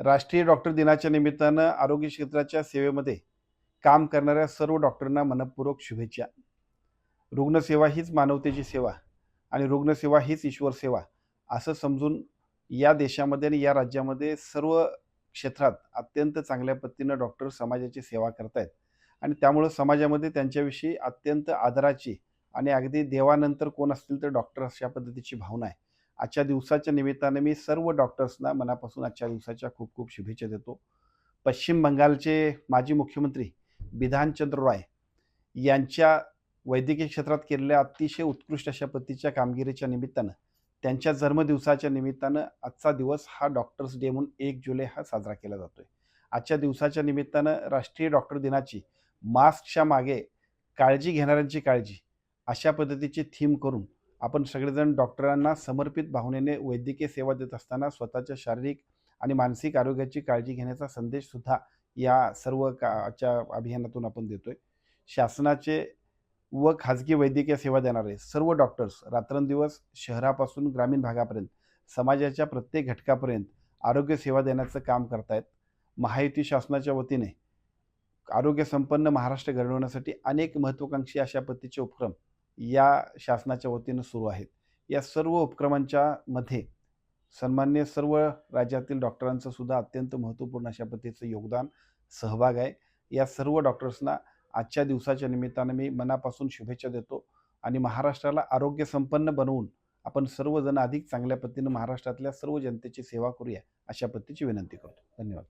राष्ट्रीय डॉक्टर दिनाच्या निमित्तानं आरोग्य क्षेत्राच्या सेवेमध्ये काम करणाऱ्या सर्व डॉक्टरांना मनपूर्वक शुभेच्छा. रुग्णसेवा हीच मानवतेची सेवा आणि रुग्णसेवा हीच ईश्वर सेवा असं समजून या देशामध्ये आणि या राज्यामध्ये सर्व क्षेत्रात अत्यंत चांगल्या पद्धतीनं डॉक्टर समाजाची सेवा करतायत. आणि त्यामुळं समाजामध्ये त्यांच्याविषयी अत्यंत आदराची आणि अगदी देवानंतर कोण असतील तर डॉक्टर अशा पद्धतीची भावना आहे. आजच्या दिवसाच्या निमित्ताने मी सर्व डॉक्टर्सना मनापासून आजच्या दिवसाच्या खूप खूप शुभेच्छा देतो. पश्चिम बंगालचे माजी मुख्यमंत्री बिधानचंद्र रॉय यांच्या वैद्यकीय क्षेत्रात केलेल्या अतिशय उत्कृष्ट अशा पद्धतीच्या कामगिरीच्या निमित्तानं त्यांच्या जन्मदिवसाच्या निमित्तानं आजचा दिवस हा डॉक्टर्स डे म्हणून एक जुलै हा साजरा केला जातोय. आजच्या दिवसाच्या निमित्तानं राष्ट्रीय डॉक्टर दिनाची मास्कच्या मागे काळजी घेणाऱ्यांची काळजी अशा पद्धतीची थीम करून आपण सगळेजण डॉक्टरांना समर्पित भावनेने वैद्यकीय सेवा देत असताना स्वतःच्या शारीरिक आणि मानसिक आरोग्याची काळजी घेण्याचा संदेश सुद्धा या सर्व काच्या अभियानातून आपण देतोय. शासनाचे व खाजगी वैद्यकीय सेवा देणारे सर्व डॉक्टर्स रात्रंदिवस शहरापासून ग्रामीण भागापर्यंत समाजाच्या प्रत्येक घटकापर्यंत आरोग्य सेवा देण्याचं काम करतायत. महायुती शासनाच्या वतीने आरोग्य संपन्न महाराष्ट्र घडवण्यासाठी अनेक महत्त्वाकांक्षी अशा पद्धतीचे उपक्रम या शासनाच्या वतीनं सुरू आहेत. या सर्व उपक्रमांच्या मध्ये सन्मान्य सर्व राज्यातील डॉक्टरांचं सुद्धा अत्यंत महत्त्वपूर्ण अशा पद्धतीचं योगदान सहभाग आहे. या सर्व डॉक्टर्सना आजच्या दिवसाच्या निमित्तानं मी मनापासून शुभेच्छा देतो आणि महाराष्ट्राला आरोग्य संपन्न बनवून आपण सर्वजण अधिक चांगल्या पद्धतीनं महाराष्ट्रातल्या सर्व जनतेची सेवा करूया अशा पद्धतीची विनंती करतो. धन्यवाद.